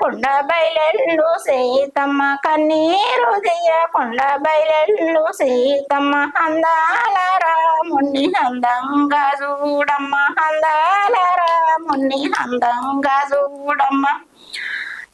కొండ బయలెళ్ళు సీతమ్మ కన్నీరు తీయకుండా బయలెళ్ళు సీతమ్మ అందాల రాముణ్ణి అందంగా చూడమ్మ అందాల రాముణ్ణి అందంగా చూడమ్మ.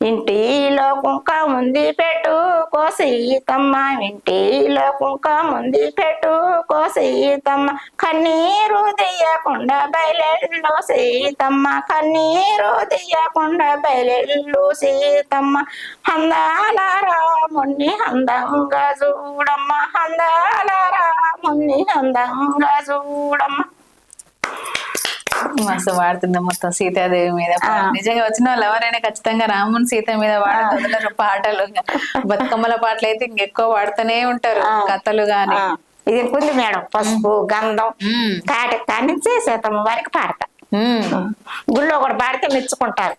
ఇంటిలో కుంక ముందు పెట్టుకో కోసీతమ్మ ఇంటిలో కుంక ముందు పెట్టుకో కోసీతమ్మ కన్నీరు తీయకుండా బయలెళ్ళు సీతమ్మ. కన్నీరు తీయకుండా బయలెళ్ళు సీతమ్మ. హందాల రాముణ్ణి అందంగా చూడమ్మ. హందాల రాముణ్ణి అందంగా చూడమ్మ. మస్తు వాడుతుంది మొత్తం సీతాదేవి మీద. నిజంగా వచ్చిన వాళ్ళు ఎవరైనా ఖచ్చితంగా రాముని సీత మీద వాడతారు పాటలు. బతుకమ్మల పాటలు అయితే ఇంకెక్కువ వాడుతూనే ఉంటారు. కథలు గాని. ఇది ఉంది మేడం పసుపు గంధం కాటి కానించి సీతమ్మ వారికి పాడతా. గుళ్ళో కూడా పాడితే మెచ్చుకుంటారు.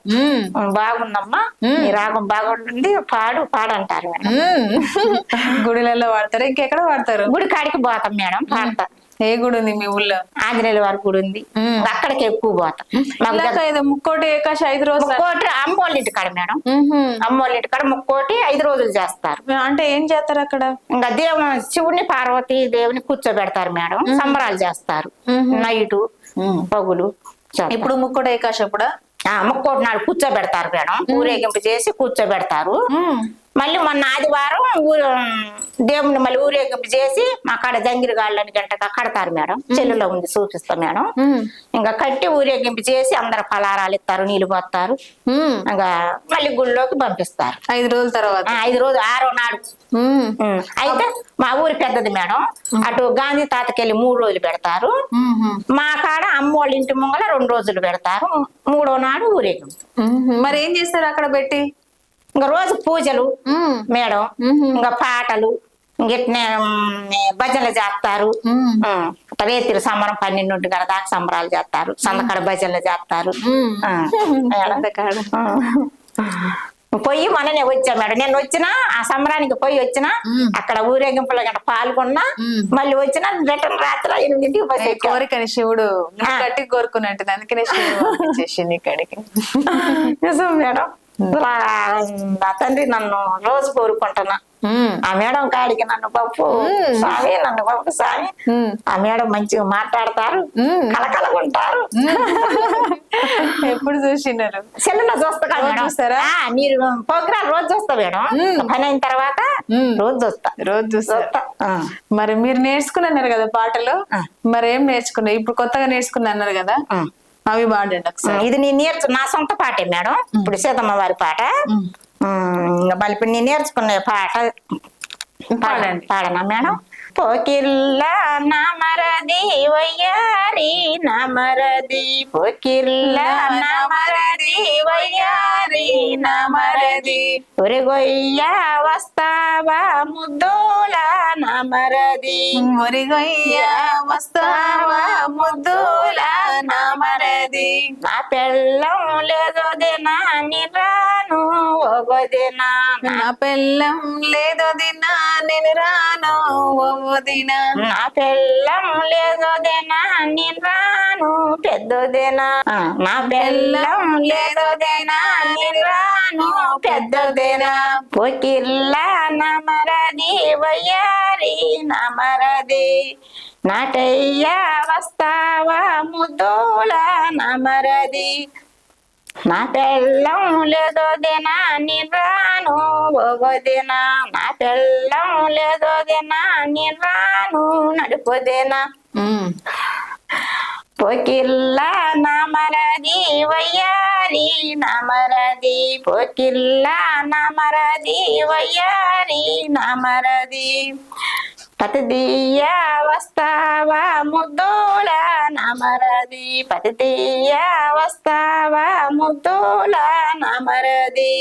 బాగుందమ్మా మ్మ్. నీ రాగం బాగుంటుంది పాడు పాడంటారు. గుడిలలో వాడతారు? ఇంకెక్కడ వాడతారు? గుడి కాడికి పోతాం మేడం పాడతా. ఏ గుడి ఉంది మీ ఊళ్ళో? ఆంజనేయుల వారి గుడి ఉంది. అక్కడికి ఎక్కువ పోతాం. ఏదో ముక్కోటి ఏకాశి ఐదు రోజులు ముక్కోటి అమ్మోళ్ళ ఇంటి కాడ మేడం. అమ్మోళ్ళ ఇంటి కాడ ముక్కోటి ఐదు రోజులు చేస్తారు. అంటే ఏం చేస్తారు అక్కడ? ఇంకా దేవుని శివుని పార్వతి దేవుని కూర్చోబెడతారు మేడం. సంబరాలు చేస్తారు. నైటు పగులు. ఇప్పుడు ముక్కోటి ఏకాశి ఆ ముక్కోటి నాడు కూర్చోబెడతారు మేడం. ఊరేగింపు చేసి కూర్చోబెడతారు. మళ్ళీ మొన్న ఆదివారం ఊరు దేవుని మళ్ళీ ఊరేగింపు చేసి మా కాడ జంగిరిగాళ్ళని గంట కడతారు మేడం. చెల్లులో ఉంది చూపిస్తాం మేడం. ఇంకా కట్టి ఊరేగింపు చేసి అందరు పలారాలు ఇస్తారు నీళ్ళు పోస్తారు. ఇంకా మళ్ళీ గుళ్ళోకి పంపిస్తారు. ఐదు రోజుల తర్వాత. ఐదు రోజు ఆరో నాడు. అయితే మా ఊరి పెద్దది మేడం. అటు గాంధీ తాతకెళ్ళి మూడు రోజులు పెడతారు. మా కాడ అమ్మోళ్ళ ఇంటి ముంగల రెండు రోజులు పెడతారు. మూడో నాడు ఊరేగింపు. మరి ఏం చేస్తారు అక్కడ పెట్టి? ఇంకా రోజు పూజలు. మేడం. ఇంకా పాటలు ఇంకెట్నే భజనలు చేస్తారు. రేతిరి సంబరం పన్నెండు గడ దాకా సంబరాలు చేస్తారు సందకడ భజనలు చేస్తారు. పొయ్యి మననే వచ్చా మేడం నేను వచ్చినా ఆ సంబరానికి పోయి వచ్చినా. అక్కడ ఊరేగింపులో గంట పాల్గొన్నా. మళ్ళీ వచ్చినా రిటర్న్ రాత్రి ఎనిమిదింటికి ఏ ఎక్కా. కోరికని శివుడు ఆ. గట్టి కోరుకున్నట్టు అందుకనే శివుడు ఇక్కడికి నిజం మేడం నా తండ్రి నన్ను రోజు కోరుకుంటున్నా. ఆ మేడం కాడికి నన్ను పప్పు. స్వామి నన్ను పప్పు స్వామి. ఆ మేడం మంచిగా మాట్లాడతారు మ్మ్. కలకలగుంటారు ఎప్పుడు చూసినారు సెల్లులో చూస్తా చూస్తారా? ఆ, మీరు ప్రోగ్రామ్ రోజు చూస్తా మేడం. పని అయిన తర్వాత. రోజు చూస్తా రోజు చూస్తా. మరి మీరు నేర్చుకున్నారు కదా పాటలు. మరి ఏం నేర్చుకున్నారు ఇప్పుడు కొత్తగా నేర్చుకున్నా అన్నారు కదా. అవి పాడండి ఒకసారి. ఇది నేను నేర్చు నా సొంత పాటే మేడం. ఇప్పుడు సీతమ్మ వారి పాట. ఇప్పుడు నేను నేర్చుకునే పాట. పాడండి. పాడనా మేడం? పోకిల్ల నమరది వయ్యారి నమరది పోకిల్ల నమరది వయ్యారి నమరది ఒరిగొయ్య వస్తావా ముద్దుల నమరది మురిగొయ్య వస్తావా ముద్దుల నామరది నా పెళ్ళం లేదో దినా నిరాను నా పెళ్ళం లేదో దినా నేను రాను ఓ దినా నా పెళ్ళం లేదో దినా నిరాను పెద్దదినా నా పెళ్ళం లేదో దినా నిరాను పెద్దదినా పొకిల్ల నమరది వయ్యారి నమరది నాటయ్య వస్తావా ముద్దుల నమరది నా పెళ్ళం లేదో దినా నేను రాను ఓగో దినా. నా పెళ్ళం లేదో దినా నేను రాను నడుపుదినా పొకిల్ల నమరది వయ్యారి నమరది పొకిల్ల నమరది వయ్యారి నమరది పతిదీయ వస్తావా ముద్దుల నమరది పతిదీయ వస్తావా ముద్దుల నమరది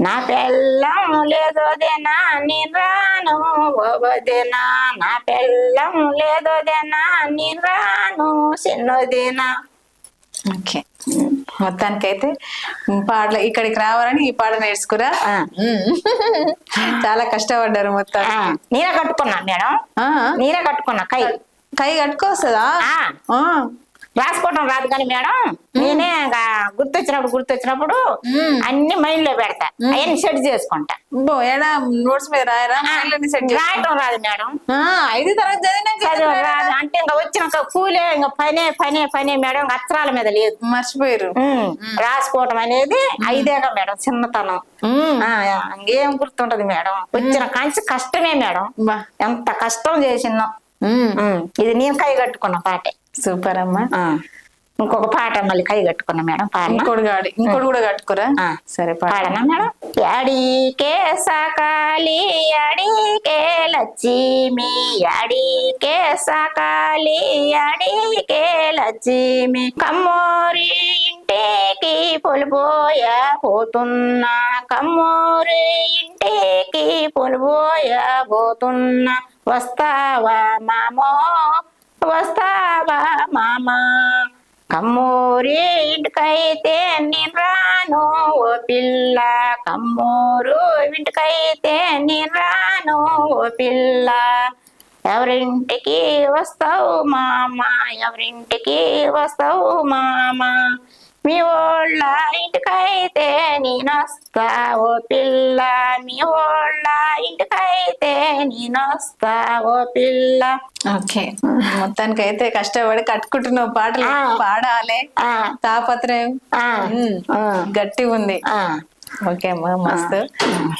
నా పెళ్ళం లేదో దేనా నేను రాను ఓవదినా నా పెళ్ళం లేదో దేనా నేను రాను చిన్నదినా. ఓకే. మొత్తానికైతే పాటలు ఇక్కడికి రావాలని ఈ పాట నేర్చుకురా. చాలా కష్టపడ్డారు మొత్తం. నేనే కట్టుకున్నా మేడం. నేనే కట్టుకున్నా. కై కై కట్టుకోవస్తుందా రాసుకోవడం రాదు కానీ మేడం నేనే ఇంకా గుర్తొచ్చినప్పుడు గుర్తొచ్చినప్పుడు అన్ని మైండ్లో పెడతా అవన్నీ సెట్ చేసుకుంటా. నోట్స్ మీద రాయటం రాదు మేడం. ఐదు తరగతి చదివినాక చదువు రాదు. అంటే ఇంకా వచ్చినాక కూలే ఇంకా పనే పనే పనే మేడం అక్షరాల మీద లేదు. మర్చిపోయారు ఉమ్, రాసుకోవడం అనేది ఐదేగా మేడం చిన్నతనం. ఇంకేం గుర్తుంటది మేడం? వచ్చిన కాంచి కష్టమే మేడం. ఎంత కష్టం చేసిందో ఇది నేను కై కట్టుకున్న పాటే. సూపర్ అమ్మా. ఇంకొక పాట మళ్ళీ కై కట్టుకున్నా మేడం పాడనా? ఇంకోటి గాడి ఇంకోటి కూడా కట్టుకోరా. సరే పాడనా మేడం? అడికే సకాలి అడికే లక్ష్మి అడికే సకాలి అడికే లక్ష్మి కమ్మోరి ఇంటికి పొలిపోయ పోతున్నా కమ్మోరి ఇంటికి పొలిపోయ పోతున్నా. వస్తావా మామో వస్తావా మామా? కమ్మూరి ఇంటికైతే నేను రాను. ఓ పిల్ల కమ్మూరు ఇంటికైతే నేను రాను. ఓ పిల్ల ఎవరింటికి వస్తావు మామ? ఎవరింటికి వస్తావు మామ? మీ ఓళ్ళ ఇంటికైతే నేను వస్తా ఓ పిల్ల. మీ ఓళ్ళ ఇంటికైతే నేను వస్తా ఓ పిల్ల. ఓకే. మొత్తానికి అయితే కష్టపడి కట్టుకుంటున్నావు పాటలు. పాడాలి. తాపత్రయం. గట్టి ఉంది. ఓకే అమ్మా మస్తు.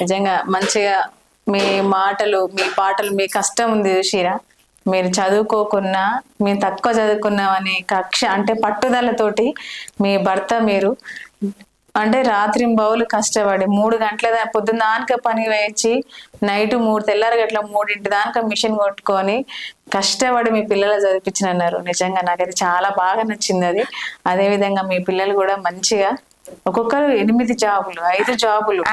నిజంగా మంచిగా మీ మాటలు మీ పాటలు మీ కష్టం ఉంది చూసిరా మీరు చదువుకోకున్నా మీరు తక్కువ చదువుకున్నామని కక్ష అంటే పట్టుదలతోటి మీ భర్త మీరు అంటే రాత్రి బౌలు కష్టపడి మూడు గంటల పొద్దున్న దానిక పని వేయించి నైట్ మూడు తెల్లారి గట్ల మూడింటి దానిక మిషన్ కొట్టుకొని కష్టపడి మీ పిల్లలు చదివించినన్నారు నిజంగా నాకైతే చాలా బాగా నచ్చింది అది. అదే విధంగా మీ పిల్లలు కూడా మంచిగా ఒక్కొక్కరు ఎనిమిది జాబులు ఐదు జాబులు.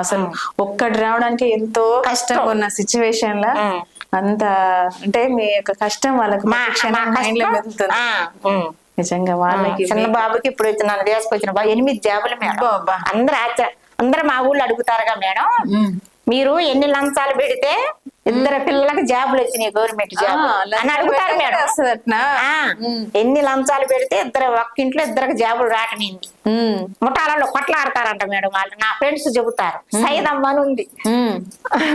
అసలు ఒక్కటి రావడానికి ఎంతో కష్టంగా ఉన్న సిచ్యువేషన్ లా. అంత అంటే మీ యొక్క కష్టం వాళ్ళకి. నిజంగా వాళ్ళకి చిన్న బాబుకి ఇప్పుడు నన్ను తీసుకొచ్చిన బాబు ఎనిమిది జాబులు మేడం. అందరు ఆశ్చర్య అందరు మా ఊళ్ళో అడుగుతారుగా మేడం. మీరు ఎన్ని లంచాలు పెడితే ఇద్దరు పిల్లలకి జాబులు వచ్చినాయి గవర్నమెంట్ జాబ్ అని అడుగుతారు మేడం. ఎన్ని లంచాలు పెడితే ఇద్దరు ఒక్క ఇంట్లో ఇద్దరికి జాబులు రాకనింది. ముఠాలలో కొట్లాడతారంట మేడం వాళ్ళు. నా ఫ్రెండ్స్ చెబుతారు. సైదమ్మ అని ఉంది.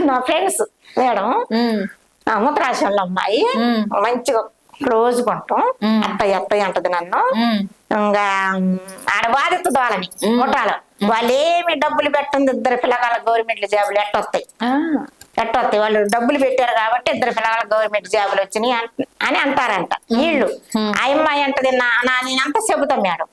నా ఫ్రెండ్స్ మేడం ముత్తరాశంలో అమ్మాయి మ్మ్. మంచిగా క్లోజ్ కొంటాం. అత్తయ్య అత్తయ్య అంటది నన్ను. ఇంకా ఆడ బాధిస్తుంది వాళ్ళని ముఠాలో వాళ్ళు ఏమి డబ్బులు పెట్టంది ఇద్దరు పిల్లగాళ్ళ గవర్నమెంట్ జాబులు ఎట్టొస్తాయి. ఎట్టొస్తాయి. వాళ్ళు డబ్బులు పెట్టారు కాబట్టి ఇద్దరు పిల్లగాళ్ళ గవర్నమెంట్ జాబులు వచ్చినాయి అని అంటారంట. వీళ్ళు. ఆ అమ్మాయి అంటది నా నేనంతా చెబుతాం మేడం.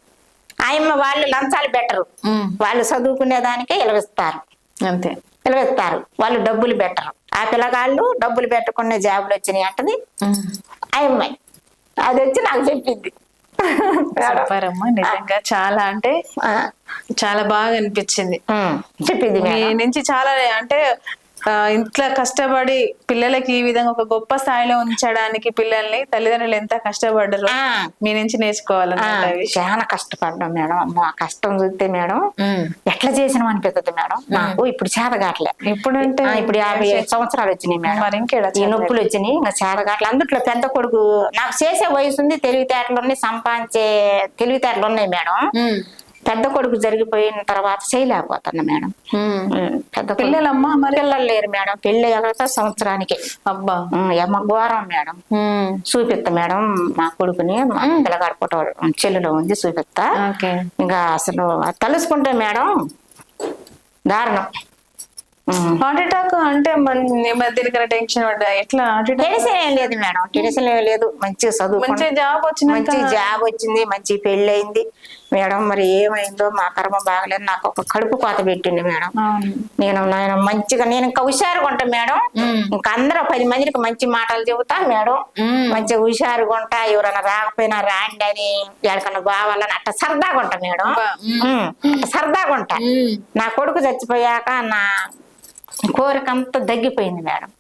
ఆ అమ్మ వాళ్ళు లంచాలు ఉమ్. వాళ్ళు చదువుకునే దానికే ఇలవిస్తారు. అంతే. ఇలవిస్తారు. వాళ్ళు డబ్బులు పెట్టరు. ఆ పిల్లగాళ్ళు డబ్బులు పెట్టకుండా జాబులు వచ్చినాయి అంటది. ఆ అమ్మాయి. అది వచ్చి నాకు చెప్పింది. నిజంగా చాలా అంటే చాలా బాగా అనిపించింది. చెప్పింది మీ నుంచి చాలా అంటే ఇంట్లో కష్టపడి పిల్లలకి ఈ విధంగా ఒక గొప్ప స్థాయిలో ఉంచడానికి పిల్లల్ని తల్లిదండ్రులు ఎంత కష్టపడ్డారు మీ నుంచి విషయం. చాలా కష్టపడ్డాం మేడం. ఆ కష్టం చూస్తే మేడం. ఎట్లా చేసినాం అనిపిస్తుంది మేడం? నాకు ఇప్పుడు చేత కావట్లే ఇప్పుడంటే ఆ, ఇప్పుడు యాభై సంవత్సరాలు వచ్చినాయి మేడం. మరి ఇంకేడా ఈ నొప్పులు వచ్చినాయి ఇంకా చేత కావట్లే అందుట్లో పెద్ద కొడుకు నాకు చేసే వయసు ఉంది తెలివితేటలు ఉన్నాయి సంపాదించే తెలివితేటలు ఉన్నాయి మేడం. పెద్ద కొడుకు జరిగిపోయిన తర్వాత చేయలేకపోతున్నా మేడం. పెద్ద పిల్లలమ్మా మరి? పిల్లలు లేరు మేడం. పెళ్ళి అయ్యాక సంవత్సరానికి. అబ్బా. ఏమ ఘోరం మేడం. ఉమ్. చూపిస్తా మేడం మా కొడుకుని పిల్లగాడి ఫోటో చెల్లులో ఉంది చూపిస్తా ఇంకా అసలు తలుసుకుంటే మేడం దారుణం. హార్ట్ అటాక్ అంటే మన దీనికన్నా టెన్షన్ పడ్డా? ఎట్లా హార్ట్ అటాక్? టెన్షన్ ఏం లేదు మేడం. టెన్షన్ ఏం లేదు. మంచిగా చదువు మంచి జాబ్ వచ్చినాక మంచి జాబ్ వచ్చింది. మంచి పెళ్ళి అయింది మేడం మరి ఏమైందో మా కర్మ బాగలేదు. నాకు ఒక కడుపు కోత పెట్టింది మేడం. నేను నేను మంచిగా నేను ఇంకా హుషారుగా ఉంటా మేడం. ఇంకా అందరూ పది మందికి మంచి మాటలు చెబుతా మేడం. మంచిగా హుషారుగా ఉంటా. ఎవరైనా రాకపోయినా రాండి అని ఎక్కడికన్నా బావాలని అట్ట సరదాగా ఉంటా మేడం. సరదాగా ఉంటా. నా కొడుకు చచ్చిపోయాక నా కోరిక అంతా తగ్గిపోయింది మేడం.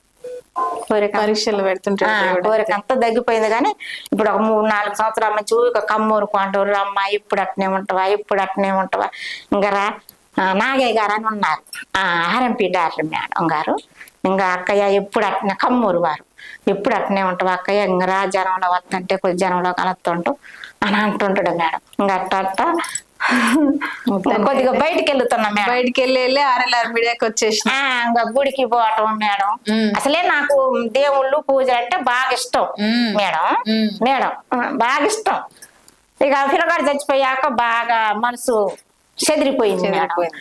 పరీక్షలు పెడుతుంటారు. కోరిక అంతా తగ్గిపోయింది కానీ ఇప్పుడు ఒక మూడు నాలుగు సంవత్సరాల నుంచి ఊరిక కమ్మూరుకు అంటారు అమ్మ ఇప్పుడు అట్నే ఉంటావా ఇప్పుడు అట్నే ఉంటావా. ఇంకా రా నాగయ్య గారు అని ఉన్నారు. ఆర్ఎంపీ డాక్టర్ మేడం గారు. ఇంకా అక్కయ్య ఎప్పుడు అట్నే కమ్మూరు వారు ఎప్పుడు అట్నే ఉంటావు అక్కయ్య? ఇంకా రా జనంలో వస్తుంటే కొద్ది జనంలో కలుస్తుంటావు అని అంటుంటాడు మేడం. ఇంకా అట్ట అట్ట కొద్దిగా బయటికి వెళ్తున్నా మేడం బయటికి వెళ్ళి వెళ్ళి ఆర్ఎల్ఆర్ మీడియాకి ఇంకా గుడికి పోవటం మేడం. అసలే నాకు దేవుళ్ళు పూజ అంటే బాగా ఇష్టం. మేడం. మేడం బాగా ఇష్టం ఇక పిల్లగాడు చచ్చిపోయాక బాగా మనసు చెదిరిపోయింది మేడం చెదిరిపోయింది.